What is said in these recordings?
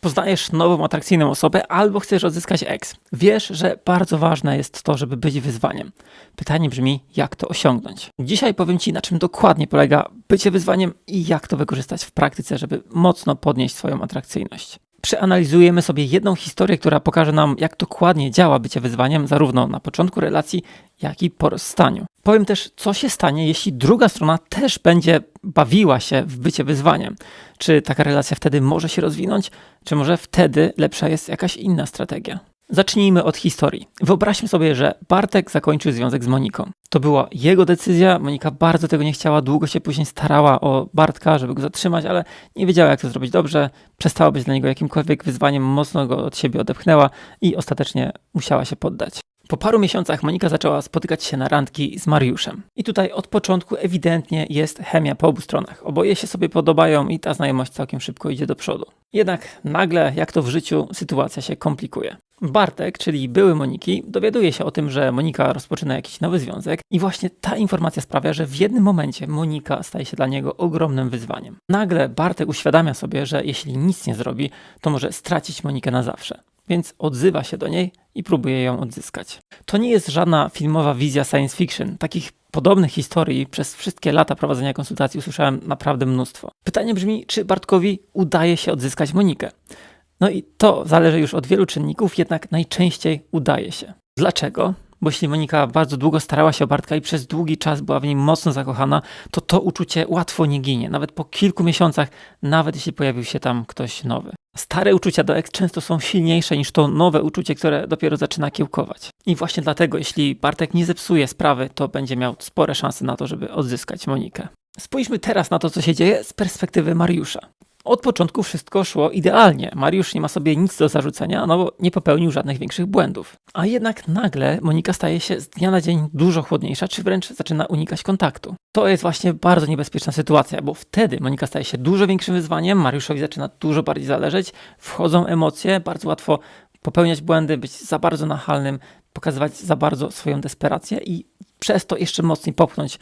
Poznajesz nową, atrakcyjną osobę albo chcesz odzyskać ex. Wiesz, że bardzo ważne jest to, żeby być wyzwaniem. Pytanie brzmi, jak to osiągnąć? Dzisiaj powiem Ci, na czym dokładnie polega bycie wyzwaniem i jak to wykorzystać w praktyce, żeby mocno podnieść swoją atrakcyjność. Przeanalizujemy sobie jedną historię, która pokaże nam, jak dokładnie działa bycie wyzwaniem, zarówno na początku relacji, jak i po rozstaniu. Powiem też, co się stanie, jeśli druga strona też będzie bawiła się w bycie wyzwaniem. Czy taka relacja wtedy może się rozwinąć, czy może wtedy lepsza jest jakaś inna strategia? Zacznijmy od historii. Wyobraźmy sobie, że Bartek zakończył związek z Moniką. To była jego decyzja, Monika bardzo tego nie chciała, długo się później starała o Bartka, żeby go zatrzymać, ale nie wiedziała, jak to zrobić dobrze. Przestała być dla niego jakimkolwiek wyzwaniem, mocno go od siebie odepchnęła i ostatecznie musiała się poddać. Po paru miesiącach Monika zaczęła spotykać się na randki z Mariuszem. I tutaj od początku ewidentnie jest chemia po obu stronach. Oboje się sobie podobają i ta znajomość całkiem szybko idzie do przodu. Jednak nagle, jak to w życiu, sytuacja się komplikuje. Bartek, czyli były Moniki, dowiaduje się o tym, że Monika rozpoczyna jakiś nowy związek i właśnie ta informacja sprawia, że w jednym momencie Monika staje się dla niego ogromnym wyzwaniem. Nagle Bartek uświadamia sobie, że jeśli nic nie zrobi, to może stracić Monikę na zawsze więc odzywa się do niej i próbuje ją odzyskać. To nie jest żadna filmowa wizja science fiction. Takich podobnych historii przez wszystkie lata prowadzenia konsultacji usłyszałem naprawdę mnóstwo. Pytanie brzmi, czy Bartkowi udaje się odzyskać Monikę? No i to zależy już od wielu czynników, jednak najczęściej udaje się. Dlaczego? Bo jeśli Monika bardzo długo starała się o Bartka i przez długi czas była w nim mocno zakochana, to to uczucie łatwo nie ginie. Nawet po kilku miesiącach, nawet jeśli pojawił się tam ktoś nowy. Stare uczucia do ex często są silniejsze niż to nowe uczucie, które dopiero zaczyna kiełkować. I właśnie dlatego, jeśli Bartek nie zepsuje sprawy, to będzie miał spore szanse na to, żeby odzyskać Monikę. Spójrzmy teraz na to, co się dzieje z perspektywy Mariusza. Od początku wszystko szło idealnie. Mariusz nie ma sobie nic do zarzucenia, no bo nie popełnił żadnych większych błędów. A jednak nagle Monika staje się z dnia na dzień dużo chłodniejsza, czy wręcz zaczyna unikać kontaktu. To jest właśnie bardzo niebezpieczna sytuacja, bo wtedy Monika staje się dużo większym wyzwaniem, Mariuszowi zaczyna dużo bardziej zależeć, wchodzą emocje, bardzo łatwo popełniać błędy, być za bardzo nachalnym, pokazywać za bardzo swoją desperację i przez to jeszcze mocniej popchnąć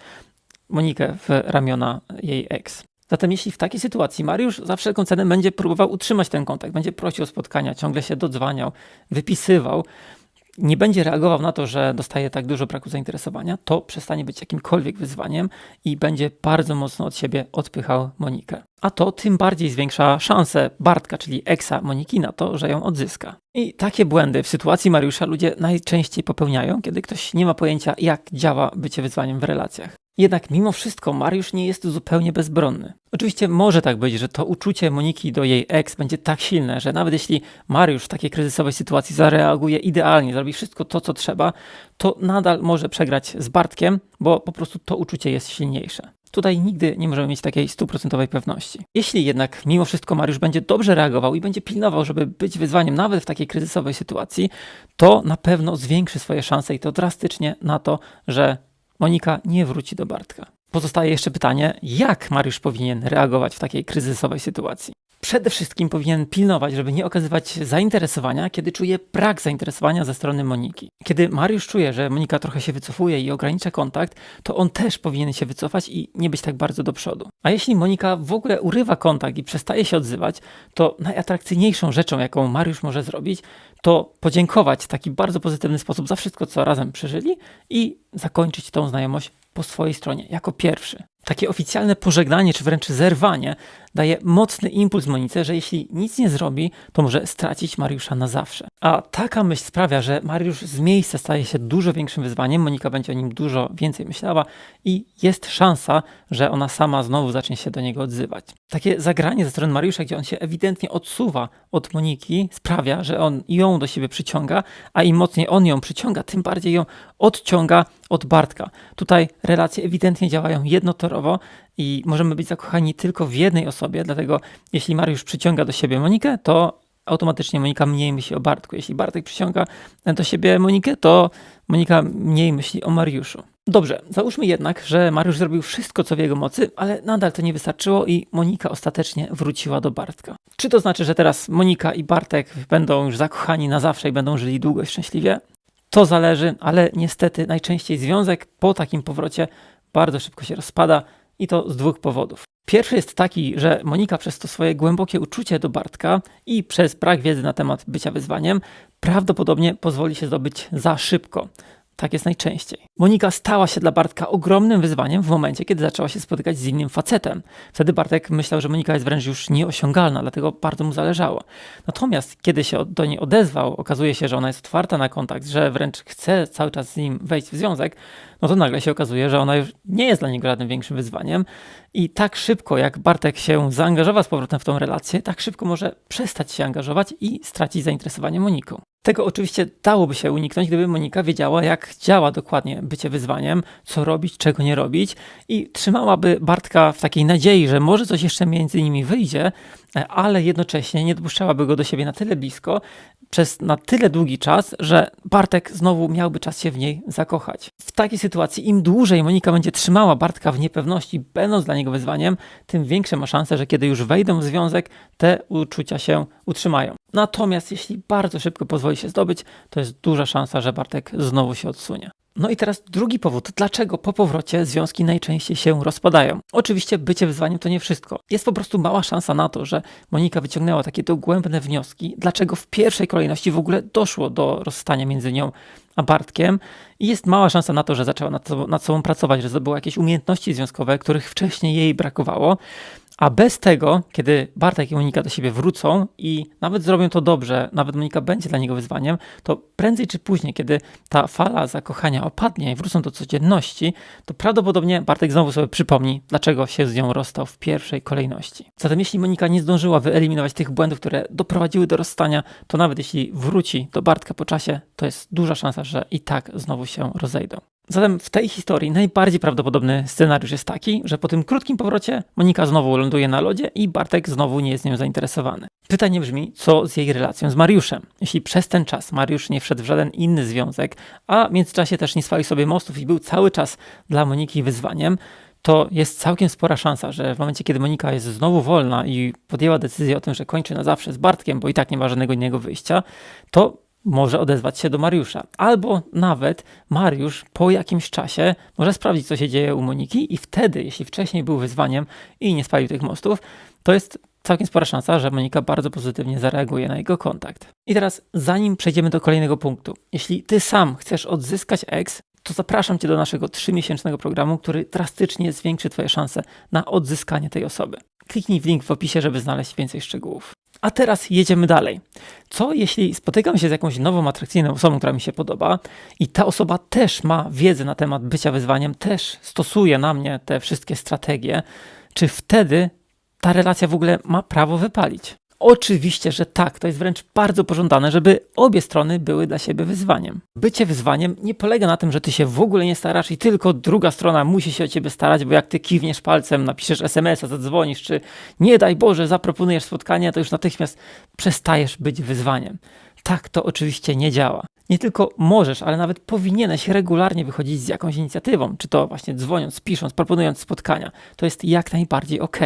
Monikę w ramiona jej ex. Zatem jeśli w takiej sytuacji Mariusz za wszelką cenę będzie próbował utrzymać ten kontakt, będzie prosił o spotkania, ciągle się dodzwaniał, wypisywał, nie będzie reagował na to, że dostaje tak dużo braku zainteresowania, to przestanie być jakimkolwiek wyzwaniem i będzie bardzo mocno od siebie odpychał Monikę. A to tym bardziej zwiększa szansę Bartka, czyli eksa Moniki, na to, że ją odzyska. I takie błędy w sytuacji Mariusza ludzie najczęściej popełniają, kiedy ktoś nie ma pojęcia, jak działa bycie wyzwaniem w relacjach. Jednak mimo wszystko Mariusz nie jest zupełnie bezbronny. Oczywiście może tak być, że to uczucie Moniki do jej ex będzie tak silne, że nawet jeśli Mariusz w takiej kryzysowej sytuacji zareaguje idealnie, zrobi wszystko to, co trzeba, to nadal może przegrać z Bartkiem, bo po prostu to uczucie jest silniejsze. Tutaj nigdy nie możemy mieć takiej stuprocentowej pewności. Jeśli jednak mimo wszystko Mariusz będzie dobrze reagował i będzie pilnował, żeby być wyzwaniem nawet w takiej kryzysowej sytuacji, to na pewno zwiększy swoje szanse i to drastycznie na to, że Monika nie wróci do Bartka. Pozostaje jeszcze pytanie, jak Mariusz powinien reagować w takiej kryzysowej sytuacji. Przede wszystkim powinien pilnować, żeby nie okazywać zainteresowania, kiedy czuje brak zainteresowania ze strony Moniki. Kiedy Mariusz czuje, że Monika trochę się wycofuje i ogranicza kontakt, to on też powinien się wycofać i nie być tak bardzo do przodu. A jeśli Monika w ogóle urywa kontakt i przestaje się odzywać, to najatrakcyjniejszą rzeczą, jaką Mariusz może zrobić, to podziękować w taki bardzo pozytywny sposób za wszystko, co razem przeżyli i zakończyć tą znajomość po swojej stronie, jako pierwszy. Takie oficjalne pożegnanie, czy wręcz zerwanie daje mocny impuls Monice, że jeśli nic nie zrobi, to może stracić Mariusza na zawsze. A taka myśl sprawia, że Mariusz z miejsca staje się dużo większym wyzwaniem, Monika będzie o nim dużo więcej myślała i jest szansa, że ona sama znowu zacznie się do niego odzywać. Takie zagranie ze strony Mariusza, gdzie on się ewidentnie odsuwa od Moniki, sprawia, że on ją do siebie przyciąga, a im mocniej on ją przyciąga, tym bardziej ją odciąga od Bartka. Tutaj relacje ewidentnie działają jednotorowo i możemy być zakochani tylko w jednej osobie, dlatego jeśli Mariusz przyciąga do siebie Monikę, to automatycznie Monika mniej myśli o Bartku. Jeśli Bartek przyciąga do siebie Monikę, to Monika mniej myśli o Mariuszu. Dobrze, załóżmy jednak, że Mariusz zrobił wszystko, co w jego mocy, ale nadal to nie wystarczyło i Monika ostatecznie wróciła do Bartka. Czy to znaczy, że teraz Monika i Bartek będą już zakochani na zawsze i będą żyli długo i szczęśliwie? To zależy, ale niestety najczęściej związek po takim powrocie bardzo szybko się rozpada i to z dwóch powodów. Pierwszy jest taki, że Monika przez to swoje głębokie uczucie do Bartka i przez brak wiedzy na temat bycia wyzwaniem prawdopodobnie pozwoli się zdobyć za szybko. Tak jest najczęściej. Monika stała się dla Bartka ogromnym wyzwaniem w momencie, kiedy zaczęła się spotykać z innym facetem. Wtedy Bartek myślał, że Monika jest wręcz już nieosiągalna, dlatego bardzo mu zależało. Natomiast kiedy się do niej odezwał, okazuje się, że ona jest otwarta na kontakt, że wręcz chce cały czas z nim wejść w związek, no to nagle się okazuje, że ona już nie jest dla niego żadnym większym wyzwaniem i tak szybko, jak Bartek się zaangażował z powrotem w tą relację, tak szybko może przestać się angażować i stracić zainteresowanie Moniką. Tego oczywiście dałoby się uniknąć, gdyby Monika wiedziała, jak działa dokładnie bycie wyzwaniem, co robić, czego nie robić i trzymałaby Bartka w takiej nadziei, że może coś jeszcze między nimi wyjdzie, ale jednocześnie nie dopuszczałaby go do siebie na tyle blisko, przez na tyle długi czas, że Bartek znowu miałby czas się w niej zakochać. W takiej sytuacji im dłużej Monika będzie trzymała Bartka w niepewności, będąc dla niego wyzwaniem, tym większe ma szanse, że kiedy już wejdą w związek, te uczucia się utrzymają. Natomiast jeśli bardzo szybko pozwoli się zdobyć, to jest duża szansa, że Bartek znowu się odsunie. No i teraz drugi powód, dlaczego po powrocie związki najczęściej się rozpadają. Oczywiście bycie wyzwaniem to nie wszystko. Jest po prostu mała szansa na to, że Monika wyciągnęła takie dogłębne wnioski, dlaczego w pierwszej kolejności w ogóle doszło do rozstania między nią a Bartkiem i jest mała szansa na to, że zaczęła nad sobą, nad sobą pracować, że zdobyła jakieś umiejętności związkowe, których wcześniej jej brakowało. A bez tego, kiedy Bartek i Monika do siebie wrócą i nawet zrobią to dobrze, nawet Monika będzie dla niego wyzwaniem, to prędzej czy później, kiedy ta fala zakochania opadnie i wrócą do codzienności, to prawdopodobnie Bartek znowu sobie przypomni, dlaczego się z nią rozstał w pierwszej kolejności. Zatem jeśli Monika nie zdążyła wyeliminować tych błędów, które doprowadziły do rozstania, to nawet jeśli wróci do Bartka po czasie, to jest duża szansa, że i tak znowu się rozejdą. Zatem w tej historii najbardziej prawdopodobny scenariusz jest taki, że po tym krótkim powrocie Monika znowu ląduje na lodzie i Bartek znowu nie jest nią zainteresowany. Pytanie brzmi, co z jej relacją z Mariuszem? Jeśli przez ten czas Mariusz nie wszedł w żaden inny związek, a w międzyczasie też nie spalił sobie mostów i był cały czas dla Moniki wyzwaniem, to jest całkiem spora szansa, że w momencie, kiedy Monika jest znowu wolna i podjęła decyzję o tym, że kończy na zawsze z Bartkiem, bo i tak nie ma żadnego innego wyjścia, to może odezwać się do Mariusza. Albo nawet Mariusz po jakimś czasie może sprawdzić, co się dzieje u Moniki, i wtedy, jeśli wcześniej był wyzwaniem i nie spalił tych mostów, to jest całkiem spora szansa, że Monika bardzo pozytywnie zareaguje na jego kontakt. I teraz, zanim przejdziemy do kolejnego punktu, jeśli ty sam chcesz odzyskać ex, to zapraszam cię do naszego trzymiesięcznego programu, który drastycznie zwiększy twoje szanse na odzyskanie tej osoby. Kliknij w link w opisie, żeby znaleźć więcej szczegółów. A teraz jedziemy dalej. Co jeśli spotykam się z jakąś nową, atrakcyjną osobą, która mi się podoba i ta osoba też ma wiedzę na temat bycia wyzwaniem, też stosuje na mnie te wszystkie strategie, czy wtedy ta relacja w ogóle ma prawo wypalić? Oczywiście, że tak. To jest wręcz bardzo pożądane, żeby obie strony były dla siebie wyzwaniem. Bycie wyzwaniem nie polega na tym, że ty się w ogóle nie starasz i tylko druga strona musi się o ciebie starać, bo jak ty kiwniesz palcem, napiszesz SMS-a, zadzwonisz, czy nie daj Boże, zaproponujesz spotkanie, to już natychmiast przestajesz być wyzwaniem. Tak to oczywiście nie działa. Nie tylko możesz, ale nawet powinieneś regularnie wychodzić z jakąś inicjatywą, czy to właśnie dzwoniąc, pisząc, proponując spotkania. To jest jak najbardziej ok.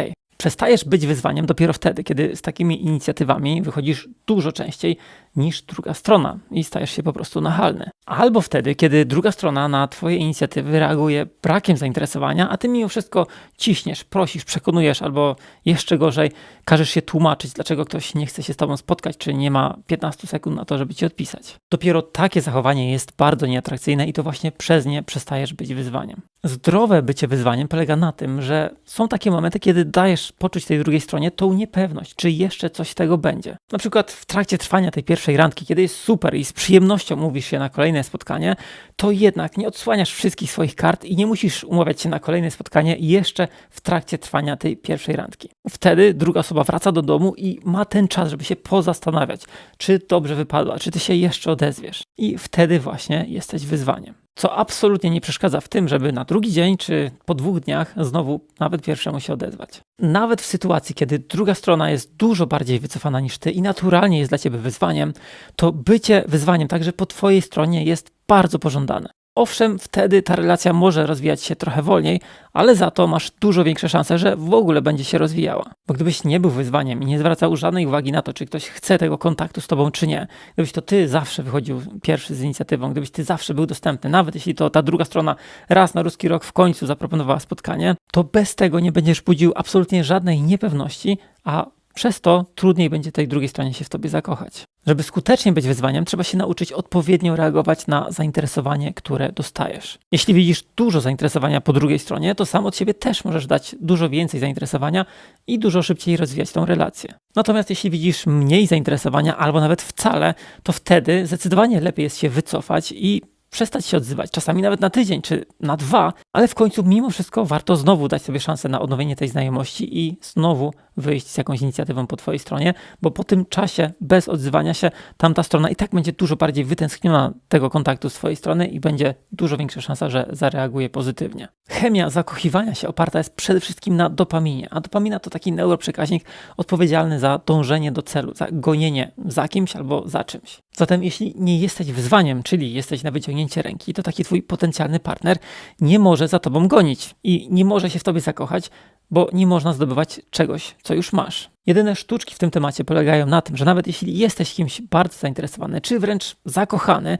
Przestajesz być wyzwaniem dopiero wtedy, kiedy z takimi inicjatywami wychodzisz dużo częściej niż druga strona i stajesz się po prostu nachalny. Albo wtedy, kiedy druga strona na Twoje inicjatywy reaguje brakiem zainteresowania, a Ty mimo wszystko ciśniesz, prosisz, przekonujesz, albo jeszcze gorzej, każesz się tłumaczyć, dlaczego ktoś nie chce się z Tobą spotkać, czy nie ma 15 sekund na to, żeby Ci odpisać. Dopiero takie zachowanie jest bardzo nieatrakcyjne i to właśnie przez nie przestajesz być wyzwaniem. Zdrowe bycie wyzwaniem polega na tym, że są takie momenty, kiedy dajesz poczuć tej drugiej stronie tą niepewność, czy jeszcze coś z tego będzie. Na przykład w trakcie trwania tej pierwszej randki, kiedy jest super i z przyjemnością mówisz się na kolejne spotkanie, to jednak nie odsłaniasz wszystkich swoich kart i nie musisz umawiać się na kolejne spotkanie jeszcze w trakcie trwania tej pierwszej randki. Wtedy druga osoba wraca do domu i ma ten czas, żeby się pozastanawiać, czy dobrze wypadła, czy ty się jeszcze odezwiesz. I wtedy właśnie jesteś wyzwaniem co absolutnie nie przeszkadza w tym, żeby na drugi dzień czy po dwóch dniach znowu nawet pierwszemu się odezwać. Nawet w sytuacji, kiedy druga strona jest dużo bardziej wycofana niż ty i naturalnie jest dla ciebie wyzwaniem, to bycie wyzwaniem także po twojej stronie jest bardzo pożądane. Owszem, wtedy ta relacja może rozwijać się trochę wolniej, ale za to masz dużo większe szanse, że w ogóle będzie się rozwijała. Bo gdybyś nie był wyzwaniem i nie zwracał żadnej uwagi na to, czy ktoś chce tego kontaktu z tobą, czy nie, gdybyś to ty zawsze wychodził pierwszy z inicjatywą, gdybyś ty zawsze był dostępny, nawet jeśli to ta druga strona raz na ruski rok w końcu zaproponowała spotkanie, to bez tego nie będziesz budził absolutnie żadnej niepewności, a przez to trudniej będzie tej drugiej stronie się w tobie zakochać. Żeby skutecznie być wyzwaniem, trzeba się nauczyć odpowiednio reagować na zainteresowanie, które dostajesz. Jeśli widzisz dużo zainteresowania po drugiej stronie, to sam od siebie też możesz dać dużo więcej zainteresowania i dużo szybciej rozwijać tą relację. Natomiast jeśli widzisz mniej zainteresowania albo nawet wcale, to wtedy zdecydowanie lepiej jest się wycofać i przestać się odzywać, czasami nawet na tydzień czy na dwa, ale w końcu mimo wszystko warto znowu dać sobie szansę na odnowienie tej znajomości i znowu wyjść z jakąś inicjatywą po twojej stronie, bo po tym czasie bez odzywania się tamta strona i tak będzie dużo bardziej wytęskniona tego kontaktu z twojej strony i będzie dużo większa szansa, że zareaguje pozytywnie. Chemia zakochiwania się oparta jest przede wszystkim na dopaminie, a dopamina to taki neuroprzekaźnik odpowiedzialny za dążenie do celu, za gonienie za kimś albo za czymś. Zatem jeśli nie jesteś wyzwaniem, czyli jesteś na wyciągnięcie ręki, to taki twój potencjalny partner nie może za tobą gonić i nie może się w tobie zakochać, bo nie można zdobywać czegoś, co już masz. Jedyne sztuczki w tym temacie polegają na tym, że nawet jeśli jesteś kimś bardzo zainteresowany, czy wręcz zakochany,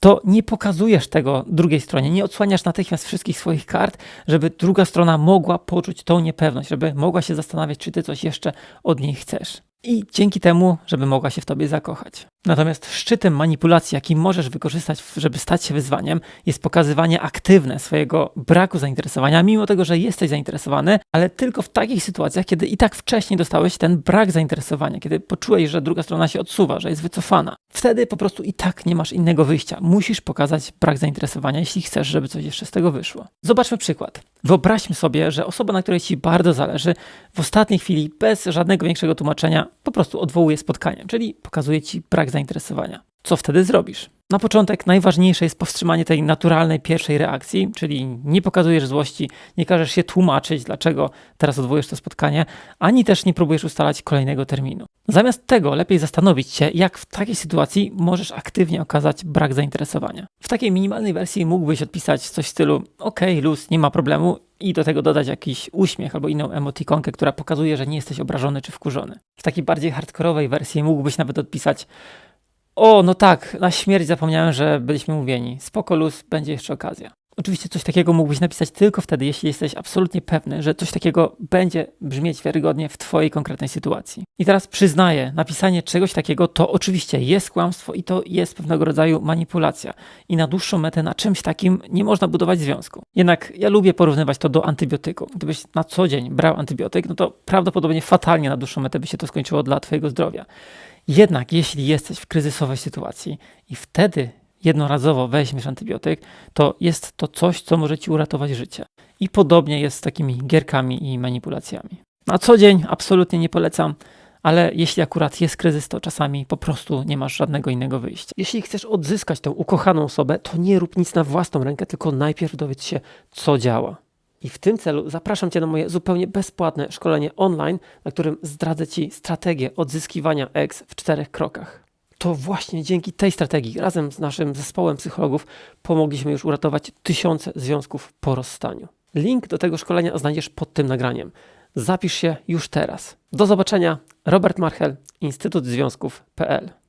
to nie pokazujesz tego drugiej stronie, nie odsłaniasz natychmiast wszystkich swoich kart, żeby druga strona mogła poczuć tą niepewność, żeby mogła się zastanawiać, czy ty coś jeszcze od niej chcesz i dzięki temu, żeby mogła się w tobie zakochać. Natomiast szczytem manipulacji, jaki możesz wykorzystać, żeby stać się wyzwaniem, jest pokazywanie aktywne swojego braku zainteresowania, mimo tego, że jesteś zainteresowany, ale tylko w takich sytuacjach, kiedy i tak wcześniej dostałeś ten brak zainteresowania, kiedy poczułeś, że druga strona się odsuwa, że jest wycofana. Wtedy po prostu i tak nie masz innego wyjścia. Musisz pokazać brak zainteresowania, jeśli chcesz, żeby coś jeszcze z tego wyszło. Zobaczmy przykład. Wyobraźmy sobie, że osoba, na której ci bardzo zależy, w ostatniej chwili, bez żadnego większego tłumaczenia, po prostu odwołuje spotkanie, czyli pokazuje ci brak zainteresowania. Co wtedy zrobisz? Na początek najważniejsze jest powstrzymanie tej naturalnej pierwszej reakcji, czyli nie pokazujesz złości, nie każesz się tłumaczyć, dlaczego teraz odwołujesz to spotkanie, ani też nie próbujesz ustalać kolejnego terminu. Zamiast tego lepiej zastanowić się, jak w takiej sytuacji możesz aktywnie okazać brak zainteresowania. W takiej minimalnej wersji mógłbyś odpisać coś w stylu ok, luz, nie ma problemu i do tego dodać jakiś uśmiech albo inną emotikonkę, która pokazuje, że nie jesteś obrażony czy wkurzony. W takiej bardziej hardkorowej wersji mógłbyś nawet odpisać o, no tak, na śmierć zapomniałem, że byliśmy mówieni. Spoko luz, będzie jeszcze okazja. Oczywiście coś takiego mógłbyś napisać tylko wtedy, jeśli jesteś absolutnie pewny, że coś takiego będzie brzmieć wiarygodnie w Twojej konkretnej sytuacji. I teraz przyznaję, napisanie czegoś takiego to oczywiście jest kłamstwo i to jest pewnego rodzaju manipulacja. I na dłuższą metę na czymś takim nie można budować związku. Jednak ja lubię porównywać to do antybiotyku. Gdybyś na co dzień brał antybiotyk, no to prawdopodobnie fatalnie na dłuższą metę by się to skończyło dla Twojego zdrowia. Jednak jeśli jesteś w kryzysowej sytuacji i wtedy jednorazowo weźmiesz antybiotyk, to jest to coś, co może ci uratować życie. I podobnie jest z takimi gierkami i manipulacjami. Na co dzień absolutnie nie polecam, ale jeśli akurat jest kryzys, to czasami po prostu nie masz żadnego innego wyjścia. Jeśli chcesz odzyskać tę ukochaną osobę, to nie rób nic na własną rękę, tylko najpierw dowiedz się, co działa. I w tym celu zapraszam Cię na moje zupełnie bezpłatne szkolenie online, na którym zdradzę Ci strategię odzyskiwania ex w czterech krokach. To właśnie dzięki tej strategii, razem z naszym zespołem psychologów, pomogliśmy już uratować tysiące związków po rozstaniu. Link do tego szkolenia znajdziesz pod tym nagraniem. Zapisz się już teraz. Do zobaczenia. Robert Marchel, Instytut Związków.pl